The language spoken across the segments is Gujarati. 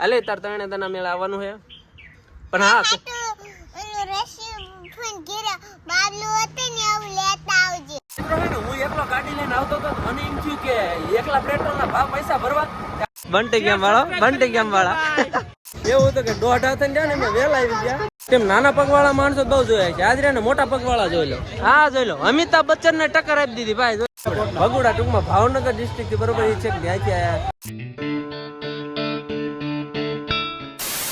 અલે તાર તણે તના મેળ આવવાનું હે? પણ હા બંટી ગેમ વાળો બંટી ગેમ વાળા. એવું તો કે દોઢ હાથ ને મેં વેલા આવી ગયા. તેમ નાના પગવાળા માણસો બહુ જોયા છે. આજે ને મોટા પગવાળા જોઈ લો. હા જોઈ લો. અમિતાભ બચ્ચન ને ટક્કર આપી દીધી ભાઈ ભગુડા ટૂંકમાં ભાવનગર ડિસ્ટ્રિક્ટ બરોબર એ છે કે ત્યાંથી આયા.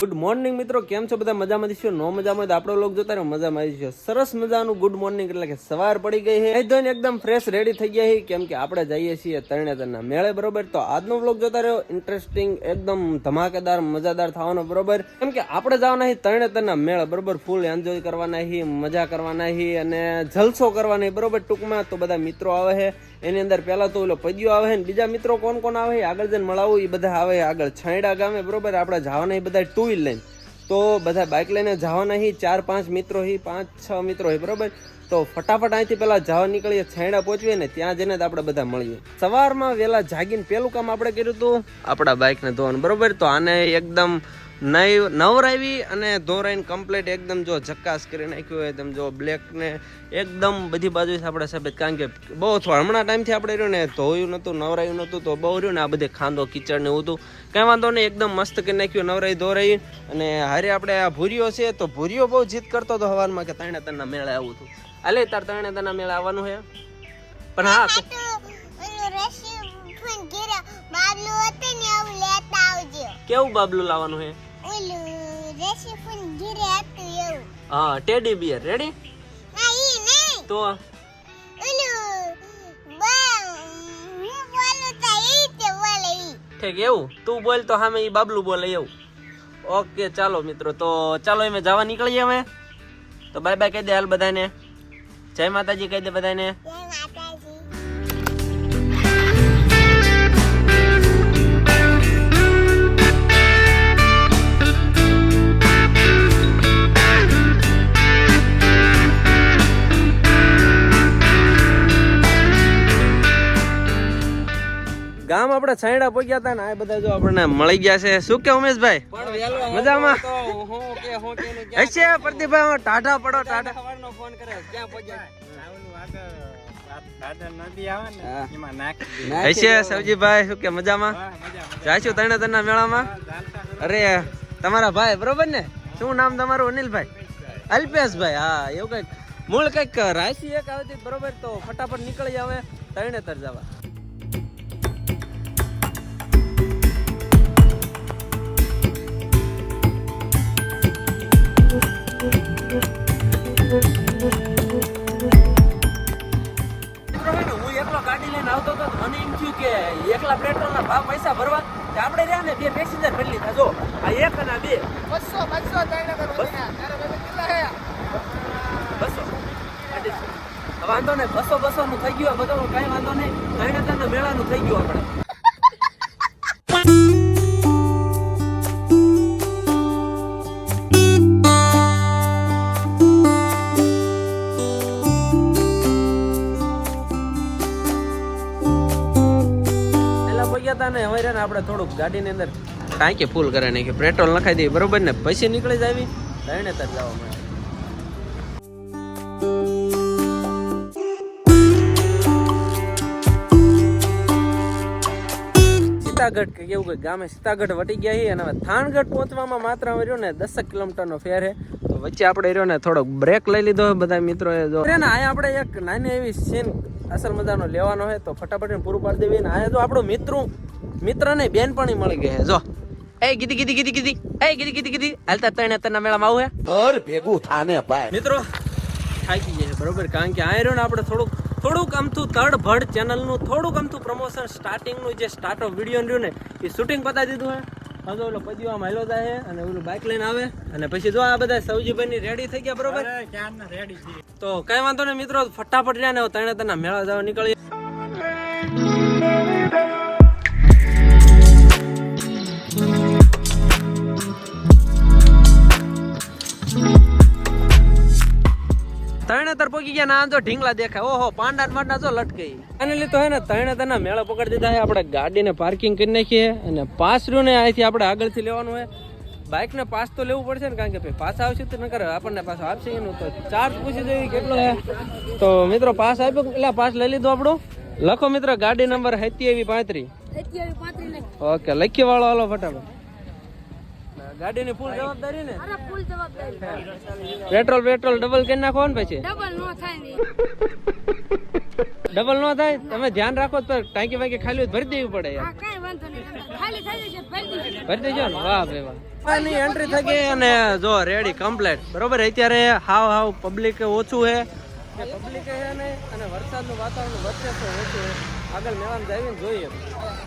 ગુડ મોર્નિંગ મિત્રો. કેમ છો બધા? મજામાં છો? નો મજામાં આપણો લોક જોતા મજામાં આવી છો. સરસ મજાનું ગુડ મોર્નિંગ એટલે કે સવાર પડી ગઈ છે. ધોઈને એકદમ ફ્રેશ રેડી થઈ ગયા છે. કેમ કે આપણે જઈએ છીએ તરણેતરના મેળે, બરોબર? તો આજનો વ્લોગ જોતા રહ્યો ઇન્ટરેસ્ટિંગ એકદમ ધમાકેદાર, મજાદાર થવાનો, બરોબર? કેમ કે આપણે જવાના છીએ તરણેતરના મેળે, બરોબર? ફૂલ એન્જોય કરવાના છીએ, મજા કરવાના છીએ અને જલસો કરવાના બરોબર? ટૂંકમાં તો બધા મિત્રો આવે છે. એની અંદર પહેલા તો ઓલો પદ્યો આવે છે બીજા મિત્રો કોણ કોણ આવે આગળ જઈને મળાવું, એ બધા આવે આગળ છાંયડા ગામે, બરોબર? આપણે જવાના બધા ટુ વ્હીલ લઈને તો બધા બાઇક લઈને જવાના હી, ચાર, પાંચ મિત્રો હી, પાંચ, છ મિત્રો હી, બરોબર? તો ફટાફટ અહીંથી પેલા જવા નીકળીએ છેડા પહોંચીએ ને ત્યાં જઈને આપણે બધા મળીએ. સવારમાં વહેલા જાગીને પેલું કામ આપણે કર્યું હતું? આપણા બાઇકને ધોવાનું, બરોબર? તો આને એકદમ નવરાવી અને ધોરાઈને કમ્પ્લીટ એકદમ જો ઝક્કાસ કરી નાખ્યું હોય તેમ જો બ્લેકને એકદમ બધી બાજુથી આપણે સફેદ કારણ કે બહુ થોડા હમણાં ટાઈમથી આપણે રહ્યું ને ધોયું નહોતું નવરાયું નહોતું તો બહુ રહ્યું ને આ બધે ખાંદો કીચડ ને એવું હતું કાંઈ વાંધો નહીં એકદમ મસ્ત કરી નાખ્યું નવરાઈ ધોરાઈ. અને હારે આપણે આ ભૂરીઓ છે તો ભૂરીઓ બહુ જીત કરતો હતો હવારમાં કે તણે તરના મેળે આવું હતું. અલે તાર તણે તના મેળે આવવાનું છે પણ હા કેવું બાબલું લાવવાનું છે ઓલું રસી ફોન ઘેરા હતું એવું હા ટેડી બિયર રેડી તો? ઠીક એવું? તું બોલ તો સામે એ બાબલું બોલે એવું? ઓકે ચાલો મિત્રો તો ચાલો અમે જવા નીકળીએ અમે તો બાય બાય કહી દે હાલ બધાને. જય માતાજી કહી દે બધાને. આપણે છાંયડા પોગ્યા હતા ને આ બધા જો આપણને મળી ગયા છે. શું કે ઉમેશભાઈ? મજામાં? હશે પ્રદીપભાઈ હું પડો ટાઢા ફોન કરે ક્યાં સવજીભાઈ શું કે મજામાં? જાશું તને તના મેળામાં? અરે તમારા ભાઈ બરોબર ને? શું નામ તમારું? અનિલભાઈ. અલ્પેશભાઈ હા એવું કંઈક. મૂળ કંઈક રાશિ એક આવતી બરોબર તો ફટાફટ નીકળી આવે તરણેતર જવા. બે પેસેન્જર ભરી લીધા જો. આ એક અને બે. બસો બસો અઢીસો. વાંધો નહીં. બસો બસો નું થઈ ગયું બધો. કઈ વાંધો નહીં. ત્રણેતરના મેળાનું થઈ ગયું આપણે. પેલા પગ્યા હતા ને, હવે છે આપણે થોડુંક ગાડીની અંદર ટાંકી ફૂલ કરે નાખી. પેટ્રોલ નખાઈ દઈએ બરોબર ને? પછી નીકળી જાવી તર જવા માટે સીતાગઢ કે કેવું કે ગામે સીતાગઢ વટી ગયા છીએ અને હવે થાનગઢ પહોંચવામાં માત્ર અમે રહ્યો ને દસક કિલોમીટરનો ફેર છે. તો વચ્ચે આપણે રહ્યો ને થોડોક બ્રેક લઈ લીધો બધા મિત્રોએ. જો ને, અહીંયા આપણે એક નાની એવી સીન અસલ મજાનો લેવાનો છે તો ફટાફટ પૂરું પાડી દેવી. ને અહીંયા જો આપણું મિત્ર મિત્ર ને બેનપણી મળી ગઈ છે જો. એ ગીધી ગીધી ગીધી ગીધી. એ ગીધી ગીધી ગીધી. હાલતા ત્રણ તરના મેળામાં આવું હે. ઘર ભેગું થાને ભાઈ. મિત્રો થાકી જાય બરોબર? કારણ કે આ રહ્યો ને આપણે થોડુંક થોડુંક અમથું તડ ભડ ચેનલનું થોડુંક અમથું પ્રમોશન સ્ટાર્ટિંગનું જે સ્ટાર્ટઅપ વીડિયો રહ્યું ને એ શૂટિંગ પતાવી દીધું હે. હવે ઓલો પદ્યો આમ હાલો જાય અને ઓલું બાઇક લઈને આવે. અને પછી જો આ બધા સૌજીભાઈ રેડી થઈ ગયા બરોબર? તો કઈ વાંધો નહીં મિત્રો ફટાફટ રહ્યા ને ત્રણે તના મેળા જવા નીકળીએ. તરણેતર પોકી પહોંચી ગયા ના જો તો ઢીંગલા દેખાય. ઓહો પાંડા માંડા જો લટકી. અને લીધો હે ને તણે તને મેળા પકડી દીધા છે. આપણે ગાડીને પાર્કિંગ કરી નાખીએ અને પાસ રહ્યું ને અહીંથી આપણે આગળથી લેવાનું હોય બાઇકને પાસ તો લેવું પડશે ને કારણ કે ભાઈ પાસ આવશે તો કરે આપણને પાછો આપશે એનું તો ચાર્જ પૂછી દેવી કેટલો છે. તો મિત્રો પાસ આપ્યો એટલે પાસ લઈ લીધો આપણો? લખો મિત્રો ગાડી નંબર સત્યાવી પાંત્રી. ઓકે લખી વાળો હાલો ફટાફટ. ગાડીની ફૂલ જવાબદારી ને? પેટ્રોલ પેટ્રોલ ડબલ કરી નાખો ને પછી. ડબલ નો થાય તમે ધ્યાન રાખો તો ટાંકી વાંકી ખાલી હોય ભરી દેવી પડે યાર. ભરી દેજો. ને? વાહ ભાઈ વાહ. ની એન્ટ્રી થઈ ગઈ અને જો રેડી કમ્પ્લીટ બરોબર? અત્યારે હાવ હાવ પબ્લિક ઓછું છે. પબ્લિક છે ને અને વરસાદનું વાતાવરણ વચ્ચે તો ઓછું છે. આગળ મેળામાં જઈને જોઈએ.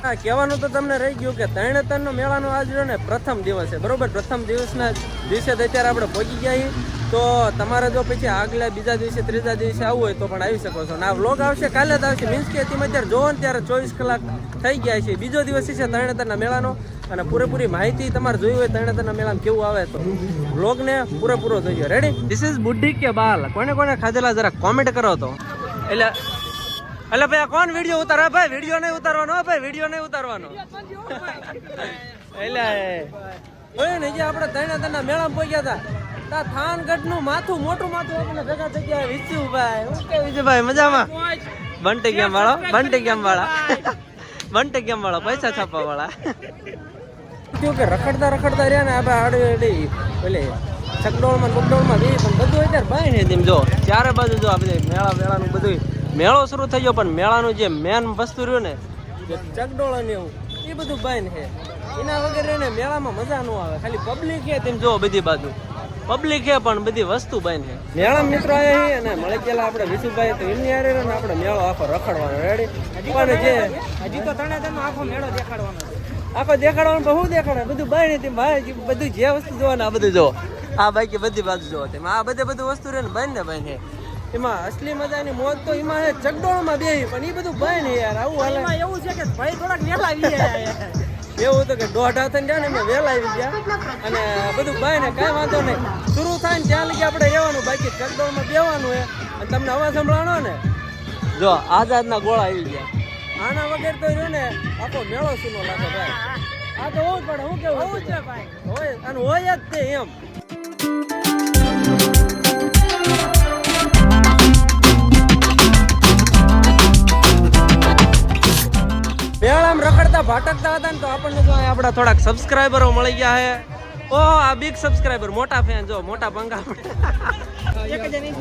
હા કહેવાનું તો તમને રહી ગયું કે તરણેતરનો મેળાનો આજ ને પ્રથમ દિવસ છે. બરોબર? પ્રથમ દિવસના દિવસે તો અત્યારે આપણે પહોંચી ગયા તો તમારે જો પછી આગલા બીજા દિવસે ત્રીજા દિવસે આવવું હોય તો પણ આવી શકો છો. આ વ્લોગ આવશે કાલે જ આવશે. મીન્સ કે તમે અત્યારે જોવો ને ત્યારે ચોવીસ કલાક થઈ ગયા છે બીજો દિવસ છે તરણેતરના મેળાનો. અને પૂરેપૂરી માહિતી તમારે જોઈ હોય તરણેતરના મેળામાં કેવું આવે તો વ્લોગને પૂરેપૂરો જોઈજો રેડી ધીસ ઇઝ બુદ્ધિ કે બાલ કોને કોને ખાધેલા જરા કોમેન્ટ કરો તો. એટલે એટલે ભાઈ આ કોણ વીડિયો ઉતારે ભાઈ વીડિયો નહીં ઉતારવાનો ભાઈ વીડિયો નહીં ઉતારવાનો. એટલે ઓય ને જે આપણે તરણેતરના મેળામાં પહોંચ્યા હતા તા થાનગઢનું માથું મોટું માથું આપણે ભેગા થઈ ગયા વિચ્યુ ભાઈ હું કે વિજયભાઈ મજામાં? બંટી ગેમ વાળો? બંટી ગેમ વાળા? બંટી ગેમ વાળો? પૈસા છાપવા વાળા? થયું કે રખડતા રખડતા રહ્યા ને આપણે આડે આડે પેલે ચકડોળમાં બકડોળમાં બી પણ બધું અત્યારે બાય ને તેમ જો ચારે બાજુ જો આપણે મેળા મેળાનું બધું મેળો શરૂ થઈ ગયો પણ મેળાનું જે મેન વસ્તુ રહ્યું ને જે ને એવું એ બધું બાય છે. એના વગર ને મેળામાં મજા ન આવે. ખાલી પબ્લિક છે તેમ જો બધી બાજુ. પબ્લિક છે પણ બધી વસ્તુ બન છે. મેળા મિત્રો આવ્યા છે અને મળી ગયેલા આપણે વિશુભાઈ તો એમની હારે ને આપણે મેળો આખો રખડવાનો. રેડી પણ જે હજી તો તને આખો મેળો દેખાડવાનો આખો દેખાડવાનું તો શું દેખાડે? બધું બાય તેમ ભાઈ બધું જે વસ્તુ જોવાનું આ બધું જો આ બાકી બધી બાજુ જો તેમાં. આ બધે બધું વસ્તુ રહે ને બાય ને બાય છે. એમાં અસલી મજાની મોજ તો એમાં છે ચકડોળમાં બેહી પણ એ બધું ભાઈ ને યાર આવું હાલે. એવું છે કે ભાઈ થોડાક વેલા આવી એવું તો કે દોઢ ગયા ને એમાં વેલા આવી ગયા. અને બધું ભાઈ ને કાંઈ વાંધો નહીં. શરૂ થાય ને ત્યાં લગી આપણે રહેવાનું બાકી ચગડોળમાં બેવાનું હે અને તમને અવાજ સંભળાણો ને? જો આઝાદના ગોળા આવી ગયા. આના વગર તો રહ્યું ને આખો મેળો સુનો લાગે ભાઈ. આ તો હોવું પણ પડે હું કેવું છે ભાઈ. હોય અને હોય જ તે એમ. રખડતા ભાટકતા હતા ને તો આપણને જો આપણા થોડાક સબસ્ક્રાઈબરો મળી ગયા છે ઓહો, આ બિગ સબસ્ક્રાઈબર મોટા ફેન જો, મોટા પંગા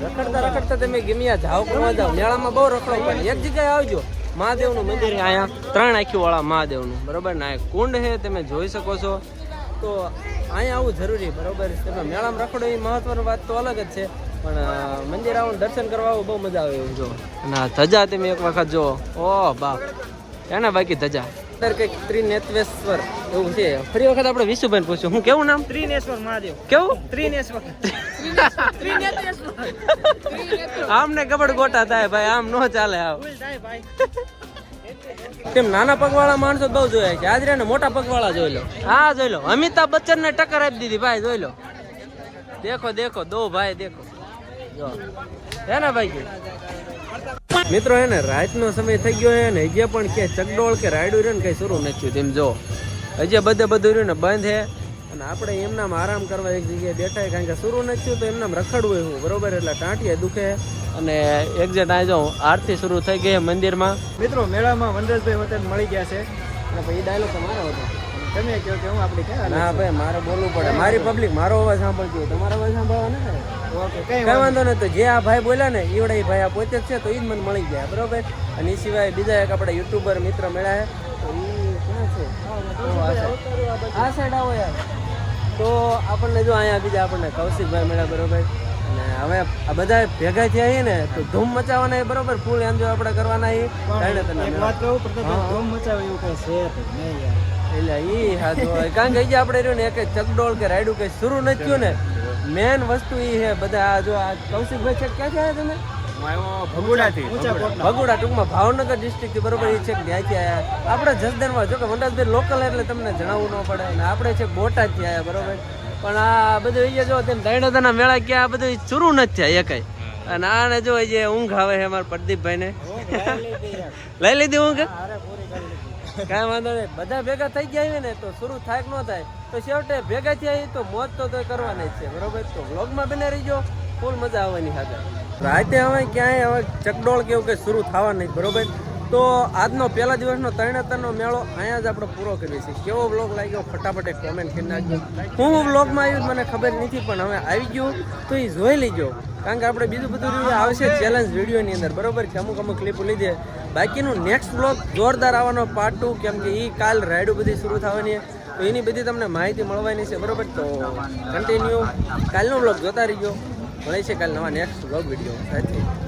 રખડતા રખડતા તમે ગમ્યા જાઓ કોમાં જાઓ મેળામાં બહુ રખડો પણ એક જગ્યાએ આવજો. મહાદેવનું મંદિર અહીંયા. ત્રણ આખી વાળા મહાદેવનું. બરોબર ને? એક કુંડ છે, તમે જોઈ શકો છો. તો અહીંયા આવવું જરૂરી, બરોબર? તમે મેળામાં રખડો એ મહત્વની વાત તો અલગ જ છે. પણ મંદિર આવું દર્શન કરવા આવું બહુ મજા આવે એવું જો. અને ધજા તમે એક વખત જો. ઓહ, બાપ. એને બાકી ધજા. અંદર કે ત્રિનેત્વેશ્વર. એવું છે. ફરી વખત આપણે વિશુભાઈ પૂછ્યું. હું કેવું નામ? ત્રિનેશ્વર મહાદેવ. કેવું? ત્રિનેશ્વર. આમને કબડ ગોટા થાય ભાઈ. આમ નો ચાલે આવ કેમ તેમ નાના પગવાળા માણસો બહુ જોયા છે. આજે ને મોટા પગવાળા જોઈ લો. હા જોઈ લો. અમિતાભ બચ્ચન ને ટક્કર આપી દીધી ભાઈ જોઈ લો. દેખો દેખો. દો ભાઈ દેખો. જો. હે ને ભાઈ મિત્રો હે ને રાતનો સમય થઈ ગયો હે ને હજી પણ કે ચકડોળ કે રાયડું રહ્યું ને કઈ શરૂ નથી થયું. તેમ જો હજી બધે બધું રહ્યું ને બંધ હે. અને આપણે એમનામ આરામ કરવા એક જગ્યાએ બેઠા હે, કારણ કે શરૂ નથી થયું તો એમનામ રખડવું એવું બરોબર? એટલે ટાંટીએ દુખે. અને એક્ઝેક્ટ આ જાઉં આરતી શરૂ થઈ ગઈ મંદિરમાં. મિત્રો મેળામાં વનરાજભાઈ હોટેલ મળી ગયા છે. અને પછી ડાયલોગ તમારો હતો. તમે કહો કે હું આપણી ક્યાં ના ભાઈ મારે બોલવું પડે. મારી પબ્લિક મારો અવાજ સાંભળતી હોય તમારો અવાજ સાંભળવા ના ઓકે કઈ વાંધો નહીં તો જે આ ભાઈ બોલ્યા ને ઈવડે ભાઈ આ પોતે જ છે તો એ જ મને મળી ગયા બરોબર? અને એ સિવાય બીજા એક આપણા યુટ્યુબર મિત્ર મળ્યા તો ક્યાં છે? ઓ, આ side. આ સાઈડ આવો યાર. તો આપણને જો અહીંયા બીજા આપણને કૌશિકભાઈ મળ્યા બરોબર? અને હવે આ બધા ભેગા થયા છે ને તો ધૂમ મચાવવાના બરોબર? ફૂલ એન્જોય આપણે કરવાના એ કારણે તને એક વાત કહું પણ ધૂમ મચાવે એવું કઈ છે નહીં એટલે એ હાથું કારણ કે આપણે રહ્યું ને એક ચકડોળ કે રાયડું કઈ શરૂ નથી થયું ને મેન વસ્તુ એ છે બધા આ જો આ કૌશિકભાઈ છે ક્યાં છે તમે? ભગુડા. ટૂંકમાં ભાવનગર ડિસ્ટ્રિક્ટથી બરોબર એ છે કે ત્યાંથી આયા. આપણે જસદણમાં જો કે વનરાજભાઈ લોકલ એટલે તમને જણાવવું ન પડે. અને આપણે છે બોટાદથી આયા બરોબર? પણ આ બધું અહીંયા જો તેમ દાયણોદાના મેળા ક્યાં આ બધું ચૂરું નથી થયા એકાઈ અને આને જો જે ઊંઘ આવે છે અમારા પ્રદીપભાઈ ને લઈ લીધી ઊંઘ? હારે પૂરી કરી લીધી. કાંઈ વાંધો નહીં. બધા ભેગા થઈ ગયા ને તો શરૂ થાય કે ન થાય? તો છેવટે ભેગા થયા તો મોજ તો તો કરવાની જ છે બરોબર? તો વ્લોગમાં બને રહીજો. ફૂલ મજા આવવાની સાથે રાતે હવે ક્યાંય હવે ચકડોળ કેવું કે શરૂ થવા નહીં બરોબર? તો આજનો પહેલા દિવસનો તરણેતરનો મેળો અહીંયા જ આપણે પૂરો કરીએ છીએ. કેવો બ્લોગ લાગ્યો ફટાફટ એક કોમેન્ટ કરી નાખજો. હું બ્લોગમાં આવ્યું મને ખબર નથી, પણ હવે આવી ગયું, તો એ જોઈ લેજો. કારણ કે આપણે બીજું બધું આવશે ચેલેન્જ વિડીયોની અંદર. બરોબર કે અમુક અમુક ક્લિપ લીધે. બાકીનું નેક્સ્ટ વ્લોગ જોરદાર આવવાનો પાર્ટ ટુ કેમ કે એ કાલ રાઈડો બધી શરૂ થવાની તો એની બધી તમને માહિતી મળવાની છે, બરોબર? તો કન્ટિન્યુ કાલનો વ્લોગ જોતા રહીજો. મળે છે કાલ નવા નેક્સ્ટ વ્લોગ વીડિયો સાથે